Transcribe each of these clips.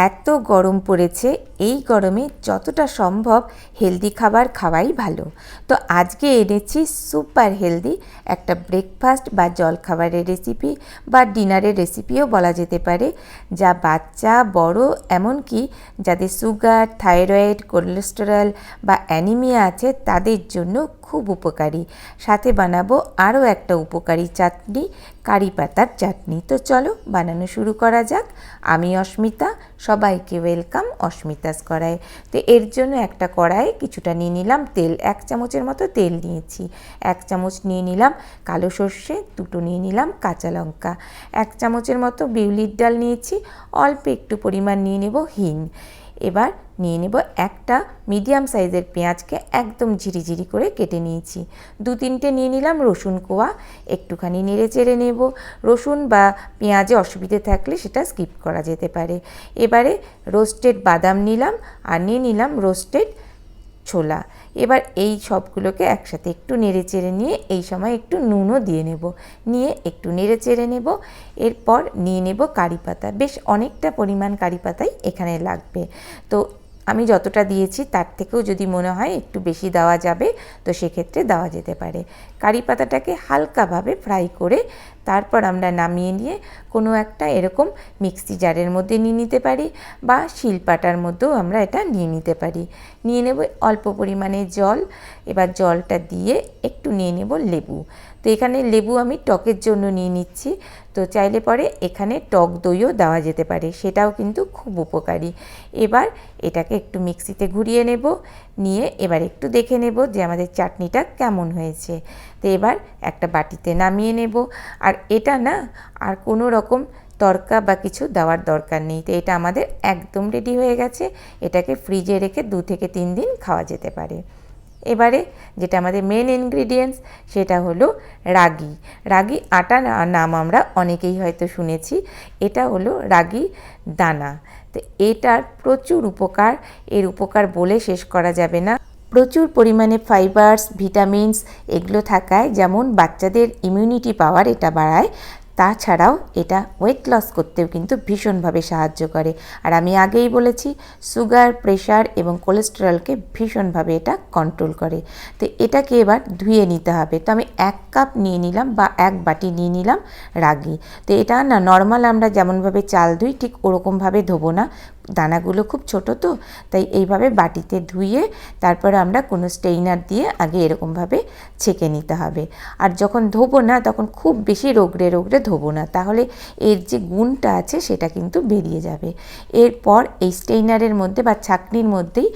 এত গরম পড়েছে এই গরমে যতটা সম্ভব হেলদি খাবার খাওয়াই ভালো। তো আজকে এনেছি সুপার হেলদি একটা ব্রেকফাস্ট বা জলখাবারের রেসিপি বা ডিনারের রেসিপিও বলা যেতে পারে, যা বাচ্চা, বড়, এমনকি যাদের সুগার থাইরয়েড কোলেস্টেরল বা অ্যানিমিয়া আছে তাদের জন্য খুব উপকারী। সাথে বানাবো আরও একটা উপকারী চাটনি, কারি পাতার চাটনি। তো চলো বানানো শুরু করা যাক। আমি অস্মিতা, সবাইকে ওয়েলকাম অস্মিতাস কড়াই তো এর জন্য একটা কড়াই কিছুটা নিয়ে নিলাম, তেল, এক চামচের মতো তেল নিয়েছি। এক চামচ নিয়ে নিলাম কালো সর্ষে, দুটো নিয়ে নিলাম কাঁচা লঙ্কা। এক চামচের মতো বিউলির ডাল নিয়েছি, অল্প একটু পরিমাণ নিয়ে নেব হিং। এবার নিয়ে নেব একটা মিডিয়াম সাইজের পেঁয়াজকে একদম ঝিরিঝিরি করে কেটে নিয়েছি। দু তিনটে নিয়ে নিলাম রসুন কোয়া, একটুখানি নেড়ে চেড়ে নেব। রসুন বা পেঁয়াজে অসুবিধে থাকলে সেটা স্কিপ করা যেতে পারে। এবারে রোস্টেড বাদাম নিলাম আর নিয়ে নিলাম রোস্টেড ছোলা। এবার এই সবগুলোকে একসাথে একটু নেড়ে চেড়ে নিয়ে এই সময় একটু নুনও দিয়ে নেব। নিয়ে একটু নেড়ে চেড়ে নেব। এরপর নিয়ে নেব কারি পাতা। বেশ অনেকটা পরিমাণ কারি পাতাই এখানে লাগবে। তো আমি যতটা দিয়েছি, তার থেকেও যদি মনে হয় একটু বেশি দেওয়া যাবে, তো সেক্ষেত্রে দেওয়া যেতে পারে। কারি পাতাটাকে হালকাভাবে ফ্রাই করে তারপর আমরা নামিয়ে নিয়ে কোনো একটা এরকম মিক্সি জারের মধ্যে নিয়ে নিতে পারি বা শিলপাটার মধ্যেও আমরা এটা নিয়ে নিতে পারি। নিয়ে নেব অল্প পরিমাণে জল, এবার জলটা দিয়ে একটু নিয়ে নেব লেবু। তো এখানে লেবু আমি টকের জন্য নিয়ে নিচ্ছি। তো চাইলে পরে এখানে টক দইও দেওয়া যেতে পারে, সেটাও কিন্তু খুব উপকারী। এবার এটাকে একটু মিক্সিতে ঘুরিয়ে নেব, নিয়ে এবার একটু দেখে নেব যে আমাদের চাটনিটা কেমন হয়েছে। তো এবার একটা বাটিতে নামিয়ে নেব। আর এটা না আর কোনো রকম তরকা বা কিছু দেওয়ার দরকার নেই। তো এটা আমাদের একদম রেডি হয়ে গেছে। এটাকে ফ্রিজে রেখে দু থেকে তিন দিন খাওয়া যেতে পারে। এবারে যেটা আমাদের মেন ইনগ্রিডিয়েন্টস সেটা হলো রাগি। রাগি আটা নাম আমরা অনেকেই হয়তো শুনেছি। এটা হলো রাগি দানা। তো এটার প্রচুর উপকার। এর উপকার বলে শেষ করা যাবে না। প্রচুর পরিমাণে ফাইবার্স ভিটামিনস এগুলো থাকায় যেমন বাচ্চাদের ইমিউনিটি পাওয়ার এটা বাড়ায় তাছাড়াও এটা ওয়েট লস করতেও কিন্তু ভীষণভাবে সাহায্য করে। আর আমি আগেই বলেছি সুগার প্রেশার এবং কোলেস্টেরলকে ভীষণভাবে এটা কন্ট্রোল করে। তো এটাকে এবার ধুয়ে নিতে হবে। তো আমি এক কাপ নিয়ে নিলাম বা এক বাটি নিয়ে নিলাম রাগি। তো এটা না নর্মাল আমরা যেমনভাবে চাল ধুই, ঠিক ওরকমভাবে ধোবো না। দানাগুলো খুব ছোট তো, তাই এইভাবে বাটিতে ধুয়ে তারপরে আমরা কোনো স্টেইনার দিয়ে আগে এরকমভাবে ছেঁকে নিতে হবে। আর যখন ধোবো না, তখন খুব বেশি রোগড়ে রোগড়ে ধোবো না, তাহলে এর যে গুণটা আছে সেটা কিন্তু বেরিয়ে যাবে। এরপর এই স্টেইনারের মধ্যে বা ছাকনির মধ্যেই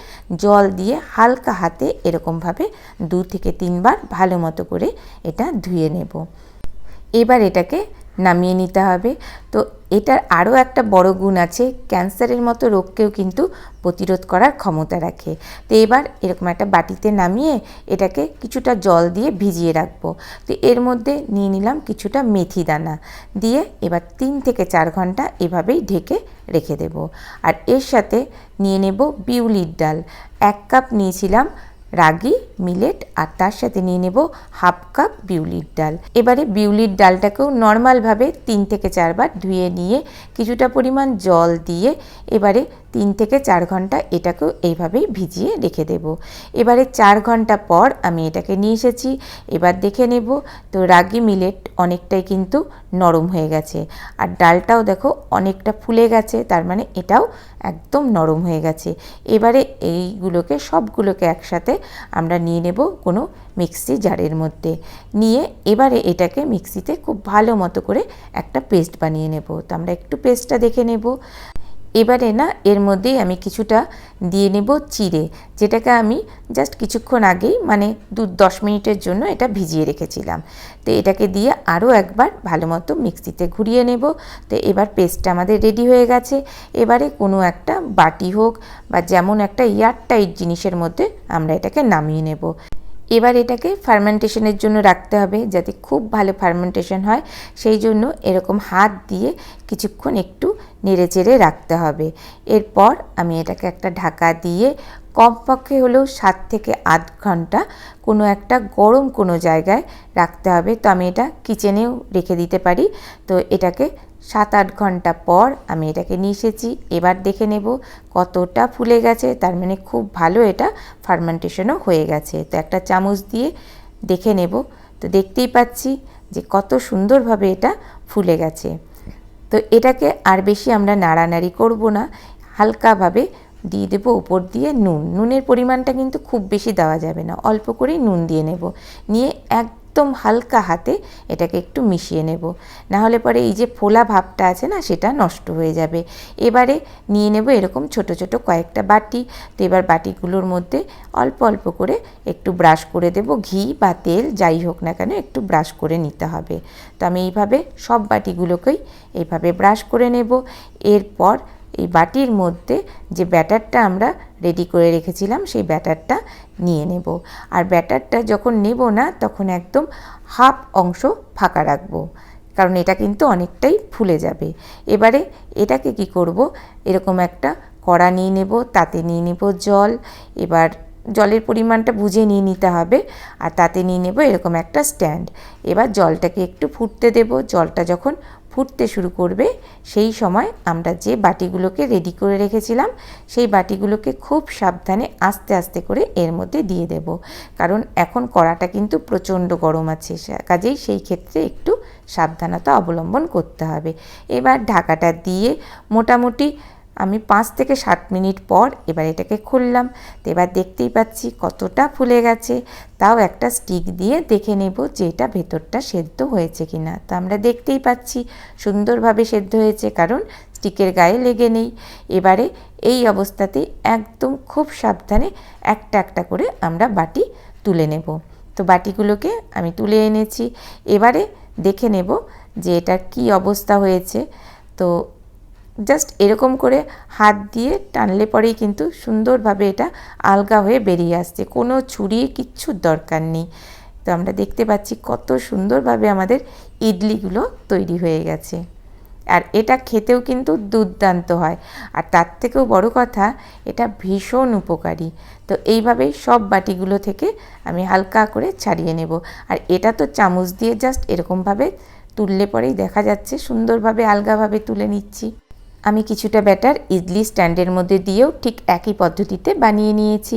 জল দিয়ে হালকা হাতে এরকমভাবে দু থেকে তিনবার ভালো মতো করে এটা ধুয়ে নেব। এবার এটাকে নামিয়ে নিতে হবে। তো এটার আরও একটা বড় গুণ আছে, ক্যান্সারের মতো রোগকেও কিন্তু প্রতিরোধ করার ক্ষমতা রাখে। তো এবার এরকম একটা বাটিতে নামিয়ে এটাকে কিছুটা জল দিয়ে ভিজিয়ে রাখব। তো এর মধ্যে নিয়ে নিলাম কিছুটা মেথি দানা। দিয়ে এবার তিন থেকে চার ঘণ্টা এভাবেই ঢেকে রেখে দেব। আর এর সাথে নিয়ে নেব বিউলির ডাল। এক কাপ নিয়েছিলাম রাগি, মিলেট আর তার সাথে নিয়ে নেব হাফ কাপ বিউলির ডাল। এবারে বিউলির ডালটাকেও নর্মালভাবে তিন থেকে চারবার ধুয়ে নিয়ে কিছুটা পরিমাণ জল দিয়ে এবারে তিন থেকে চার ঘণ্টা এটাকেও এইভাবেই ভিজিয়ে রেখে দেব। এবারে চার ঘণ্টা পর আমি এটাকে নিয়ে এসেছি, এবার দেখে নেব। তো রাগি মিলেট অনেকটাই কিন্তু নরম হয়ে গেছে। আর ডালটাও দেখো অনেকটা ফুলে গেছে, তার মানে এটাও একদম নরম হয়ে গেছে। এবারে এইগুলোকে সবগুলোকে একসাথে আমরা নিয়ে নেব কোনো মিক্সি জারের মধ্যে। নিয়ে এবারে এটাকে মিক্সিতে খুব ভালো মতো করে একটা পেস্ট বানিয়ে নেব। তো আমরা একটু পেস্টটা দেখে নেব। এবারে না, এর মধ্যেই আমি কিছুটা দিয়ে নেব চিড়ে, যেটাকে আমি জাস্ট কিছুক্ষণ আগেই মানে দু, দশ মিনিটের জন্য এটা ভিজিয়ে রেখেছিলাম। তো এটাকে দিয়ে আরও একবার ভালো মতো মিক্সিতে ঘুরিয়ে নেব। তো এবার পেস্টটা আমাদের রেডি হয়ে গেছে। এবারে কোনো একটা বাটি হোক বা যেমন একটা এয়ারটাইট জিনিসের মধ্যে আমরা এটাকে নামিয়ে নেব। এবার এটাকে ফার্মেন্টেশনের জন্য রাখতে হবে যাতে খুব ভালো ফার্মেন্টেশন হয়। সেই জন্য এরকম হাত দিয়ে কিছুক্ষণ একটু নেড়ে চেড়ে রাখতে হবে। এরপর আমি এটাকে একটা ঢাকা দিয়ে কমপক্ষে হলেও সাত থেকে আধ ঘণ্টা কোনো একটা গরম কোনো জায়গায় রাখতে হবে। তো আমি এটা কিচেনেও রেখে দিতে পারি। তো এটাকে সাত আট ঘণ্টা পর আমি এটাকে নিয়ে এসেছি। এবার দেখে নেব কতটা ফুলে গেছে, তার মানে খুব ভালো এটা ফার্মেন্টেশনও হয়ে গেছে। তো একটা চামচ দিয়ে দেখে নেব। তো দেখতেই পাচ্ছি যে কত সুন্দরভাবে এটা ফুলে গেছে। তো এটাকে আর বেশি আমরা নাড়ানাড়ি করব না, হালকাভাবে দিয়ে দেবো উপর দিয়ে নুন। নুনের পরিমাণটা কিন্তু খুব বেশি দেওয়া যাবে না, অল্প করেই নুন দিয়ে নেব। নিয়ে একদম হালকা হাতে এটাকে একটু মিশিয়ে নেব। না হলে পরে এই যে ফোলা ভাবটা আছে না, সেটা নষ্ট হয়ে যাবে। এবারে নিয়ে নেব এরকম ছোট ছোট কয়েকটা বাটি। তো এবার বাটিগুলোর মধ্যে অল্প অল্প করে একটু ব্রাশ করে দেব। ঘি বা তেল যাই হোক না কেন একটু ব্রাশ করে নিতে হবে। তো আমি এইভাবে সব বাটিগুলোকেই এইভাবে ব্রাশ করে নেব। এরপর এই বাটির মধ্যে যে ব্যাটারটা আমরা রেডি করে রেখেছিলাম, সেই ব্যাটারটা নিয়ে নেব। আর ব্যাটারটা যখন নেব না, তখন একদম হাফ অংশ ফাঁকা রাখব, কারণ এটা কিন্তু অনেকটাই ফুলে যাবে। এবারে এটাকে কি করব? এরকম একটা কড়া নিয়ে নেব, তাতে নিয়ে নেব জল। এবার জলের পরিমাণটা বুঝে নিয়ে নিতে হবে, আর তাতে নিয়ে নেব এরকম একটা স্ট্যান্ড। এবার জলটাকে একটু ফুটতে দেব। জলটা যখন ফুটতে শুরু করবে, সেই সময় আমরা যে বাটিগুলোকে রেডি করে রেখেছিলাম, সেই বাটিগুলোকে খুব সাবধানে আস্তে আস্তে করে এর মধ্যে দিয়ে দেব। কারণ এখন কড়াটা কিন্তু প্রচণ্ড গরম আছে কাজেই সেই ক্ষেত্রে একটু সাবধানতা অবলম্বন করতে হবে। এবার ঢাকাটা দিয়ে মোটামুটি আমি পাঁচ থেকে সাত মিনিট পর এবার এটাকে খুললাম। তো এবার দেখতেই পাচ্ছি কতটা ফুলে গেছে। তাও একটা স্টিক দিয়ে দেখে নেব যে এটা ভেতরটা সেদ্ধ হয়েছে কি না তো আমরা দেখতেই পাচ্ছি সুন্দরভাবে সেদ্ধ হয়েছে, কারণ স্টিকের গায়ে লেগে নেই। এবারে এই অবস্থাতে একদম খুব সাবধানে একটা একটা করে আমরা বাটি তুলে নেব। তো বাটিগুলোকে আমি তুলে এনেছি। এবারে দেখে নেব যে এটা কি অবস্থা হয়েছে। তো জাস্ট এরকম করে হাত দিয়ে টানলে পরেই কিন্তু সুন্দরভাবে এটা আলগা হয়ে বেরিয়ে আসছে। কোনো ছুরি, কিচ্ছুর দরকার নেই। তো আমরা দেখতে পাচ্ছি কত সুন্দরভাবে আমাদের ইডলিগুলো তৈরি হয়ে গেছে। আর এটা খেতেও কিন্তু দুর্দান্ত হয়। আর তার থেকেও বড় কথা, এটা ভীষণ উপকারী। তো এইভাবেই সব বাটিগুলো থেকে আমি হালকা করে ছাড়িয়ে নেব। আর এটা তো চামচ দিয়ে জাস্ট এরকমভাবে তুললে পরেই দেখা যাচ্ছে সুন্দরভাবে, আলগাভাবে তুলে নিচ্ছি। আমি কিছুটা ব্যাটার ইডলি স্ট্যান্ডের মধ্যে দিয়েও ঠিক একই পদ্ধতিতে বানিয়ে নিয়েছি।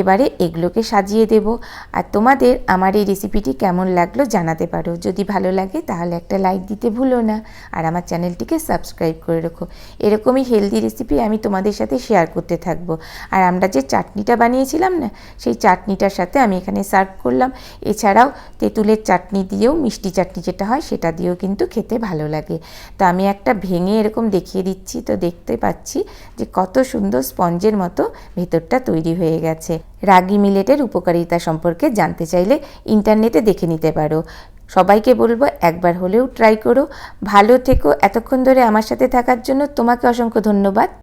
এবারে এগুলোকে সাজিয়ে দেব। আর তোমাদের আমার এই রেসিপিটি কেমন লাগল জানাতে পারো। যদি ভালো লাগে তাহলে একটা লাইক দিতে ভুলো না। আর আমার চ্যানেলটিকে সাবস্ক্রাইব করে রেখো। এরকমই হেলদি রেসিপি আমি তোমাদের সাথে শেয়ার করতে থাকব। আর আমরা যে চাটনিটা বানিয়েছিলাম না, সেই চাটনিটার সাথে আমি এখানে সার্ভ করলাম। এছাড়াও তেঁতুলের চাটনি দিয়েও মিষ্টি চাটনি যেটা হয় সেটা দিয়েও কিন্তু খেতে ভালো লাগে। তা আমি একটা ভেঙে এরকম দেখিয়ে দিচ্ছি। দিচ্ছি তো দেখতে পাচ্ছি যে কত সুন্দর স্পঞ্জের মতো ভেতরটা তৈরি হয়ে গেছে। রাগি মিলেটের উপকারিতা সম্পর্কে জানতে চাইলে ইন্টারনেটে দেখে নিতে পারো। সবাইকে বলব একবার হলেও ট্রাই করো। ভালো থেকো। এতক্ষণ ধরে আমার সাথে থাকার জন্য তোমাকে অসংখ্য ধন্যবাদ।